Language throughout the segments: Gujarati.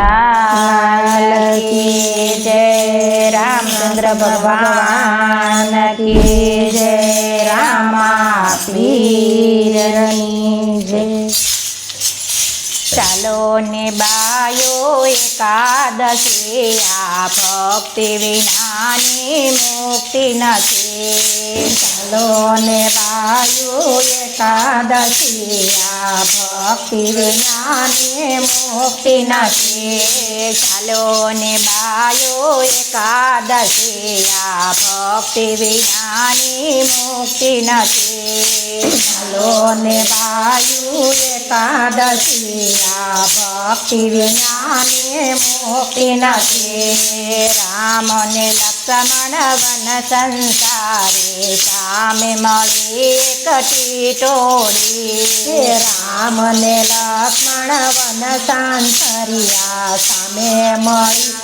લાલ કી જય રામચંદ્ર ભગવાન કી જય રામા પીરની જય ચાલો ને બાયો એકાદશી, આ ભક્તિ વિનાની મુક્તિ નથી. ચાલો ને બાયો એકાદશી ભક્તિ વિનાની મુક્તિ નથી. ચાલો ને બાયો એકાદશી, આ ભક્તિ વિનાની મુક્તિ નથી. ચાલો ને બાયુ એકાદશી, આ ભક્તિ વિનાની મુક્તિ નથી રામને લક્ષ્મણ વન સંસારે સામે મળી કટી ટોળી રામને લક્ષ્મણ વન સાંસરિયા સામે મળી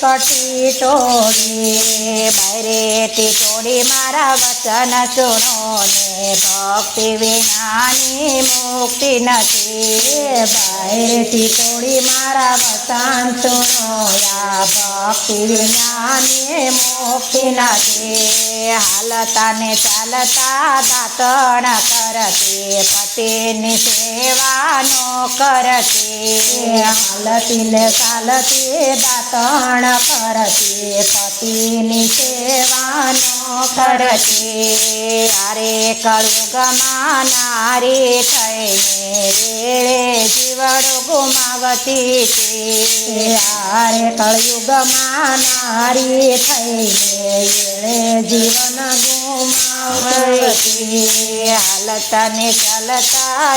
કટી ટોળી બૈરેટી ટોળી મારા વચન સુનો ને ભક્તિ વિનાની મુક્તિ નથી બૈરેટી ટોળી મારા વચન સુનો યા ભક્તિ વિનાની મુક્તિ નથી હાલતા ને ચાલતા દાતણ કરતી પતિની સેવાનો કરતી હાલતી ને ચાલતી દાતણ કરતી પતિની સેવાનો કરતી અરે કળુગમાં ગમાનારી થઈને વેળે જીવડ ગુમાવતી છે. આરે કળયુગમાં નારી થઈને વેળે જીવન ગુમાવતી હાલતા ને ચાલતા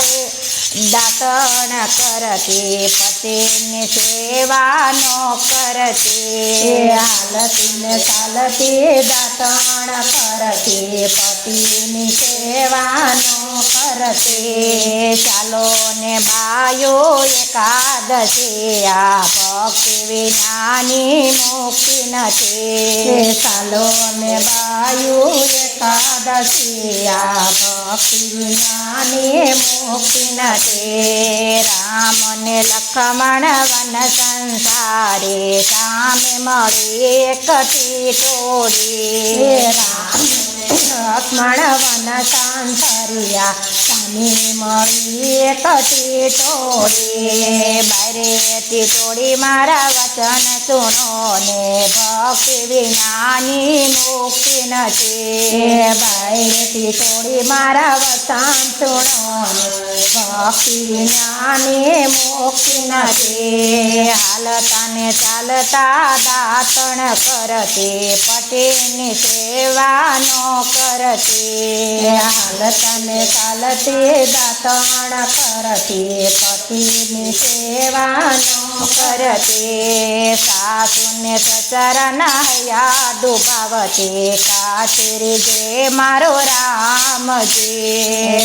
દાતણ કરતી, પતિની સેવાનો કરતી. હાલતીને ચાલતી દાતણ કરતી, પતિની સેવાનો કરતી. ચાલો ને બાયો એકાદશી, આ ભક્તિ વિનાની મુક્તિ નથી. ચાલો ને બાયો એકાદશી આ ભક્તિ વિનાની મુક્તિ નથી રામ ને લક્ષ્મણ વન સંસારે સામે મળી એકટી ટોળી રામ. લક્ષ્મણ વન સાંસરિયા, સામે મળી તોડી ટોળી બારેથી તોડી મારા વચન સુનો ને ભક્તિ વિનાની મુક્તિ નથી. બારેથી તોડી મારા વચન સુનો ને ભક્તિ વિનાની મુક્તિ નથી. હાલતા ને ચાલતા દાતણ કરતી પતિની સેવાનો કરતી હાલતને ચાલતી દાતણ કરતી પતિની સેવાનો કરતી સાસુને સચરના યાદ ભાવતી કાતરી જે મારો રામજી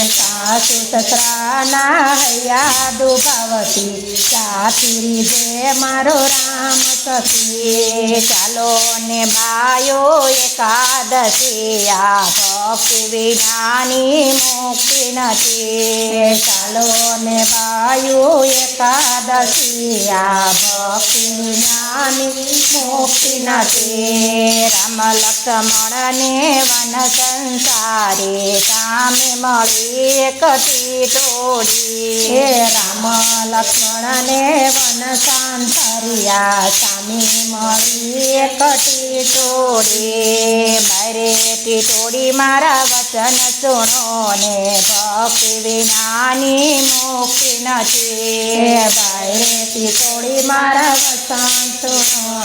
સાસુ સસરાના યાદ ભાવતી કાતરી જે મારો રામ સખી ચાલો ને બાયો એકાદશી આ ભક્તિ વિનાની મુક્તિ નથી ચાલો ને બાયો એકાદશી આ ભક્તિ વિનાની મુક્તિ નથી રામ લક્ષ્મણને વન સંસારે સામે મળી એકથી ટોળી રામ લક્ષ્મણને વન સંસારિયા સામે મળી એકથી ટોળી બારેટી ટોળી મારા વચન સુણો ને ભક્તિ વિનાની મુક્તિ નથી. ભાઈ ટોળી મારા વચન સુણો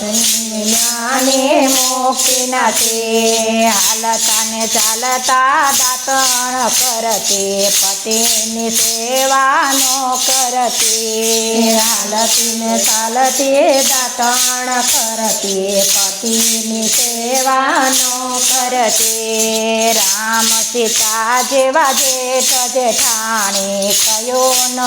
જ્ઞાની મુક્તિ નથી. હાલતા ને ચાલતા દાતણ કરતી પતિની સેવાનો કરતી. હાલતી ને ચાલતી દાતણ કરતી પતિની સેવાનો કરતી. રામ સીતા જેવા જેઠ જેઠાણી કયો ન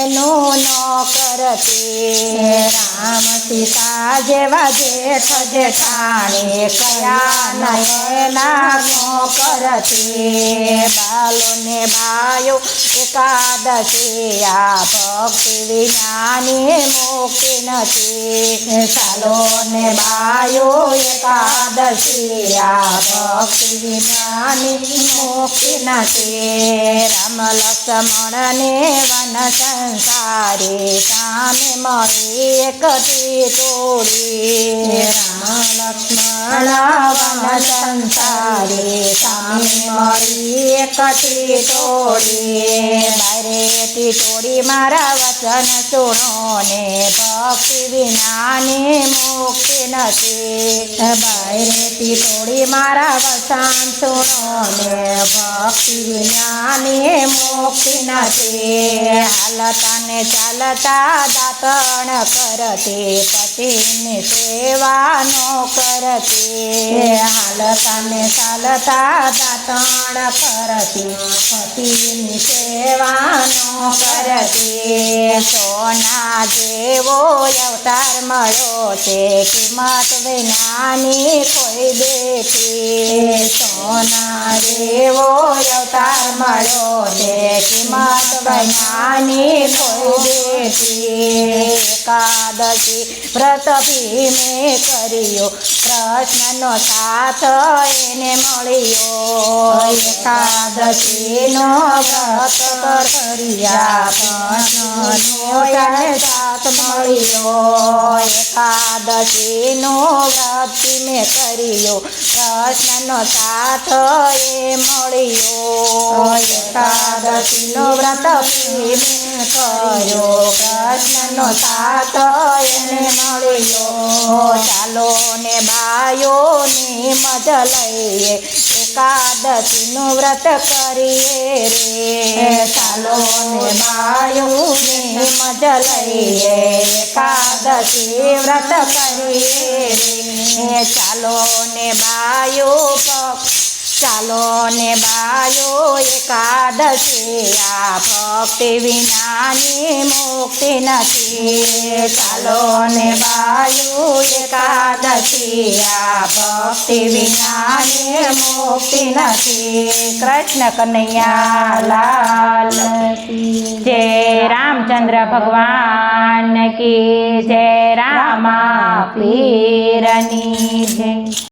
એનું ન કરતી રામ સીતા જેવા જેઠ જેઠાણી કયા નયના ન કરતી ચાલો ને ભાઈઓ એકાદશી, આ ભક્તિ વિનાની મુક્તિ નથી. ચાલો ને ભાઈઓ એકાદશી, આ વિનાની મુક્તિ નથી રામ લક્ષ્મણ ને વન સંસારે સામે મળી એક તોડી રામ લક્ષ્મણ વન સંસારે સામે મળી એક તોડી બારેથી તોડી મારા વચન સુણો ને ભક્તિ વિનાની મુક્તિ નથી. બારેથી તોડી મારા વચન સુણો ને ભક્તિ વિનાની મુક્તિ નથી. હાલતા ને ચાલતા દાતણ કરતી, પતિની સેવા નો કરતી. હાલતા ને ચાલતા દાતણ કરતી, પતિની સેવા નો કરતી સોના જેવો અવતાર મળ્યો છે કિંમત વિનાની કોઈ બેઠી સોના જેવો અવતાર મળ્યો છે કિંમત વિનાની કોઈ બેઠી એકાદશી વ્રત ભીમે કર્યો કૃષ્ણનો સાથ એને મળ્યો એકાદશીનો વ્રત કર્યા. મળ્યો એકાદશીનો વ્રત મેં કર્યો. કૃષ્ણનો સાથ એ મળ્યો. એકાદશીનો વ્રત મેં કર્યો કૃષ્ણનો સાથ એને મળ્યો. ચાલો ને બાયો ને મજ લઈએ. એકાદશીનું વ્રત કરીએ રે. ચાલો ને બાયો ને મજ લઈએ. એકાદશી વ્રત કરીએ રે. ચાલો ને બાયો પક્ષ ચાલો ને બાયો એકાદશી આ ભક્તિ વિનાની મુક્તિ નથી ચાલો ને બાયો એકાદશી આ ભક્તિ વિનાની મુક્તિ નથી કૃષ્ણ કનૈયા લાલ કી જય રામચંદ્ર ભગવાન કી જય રામા પીરની જય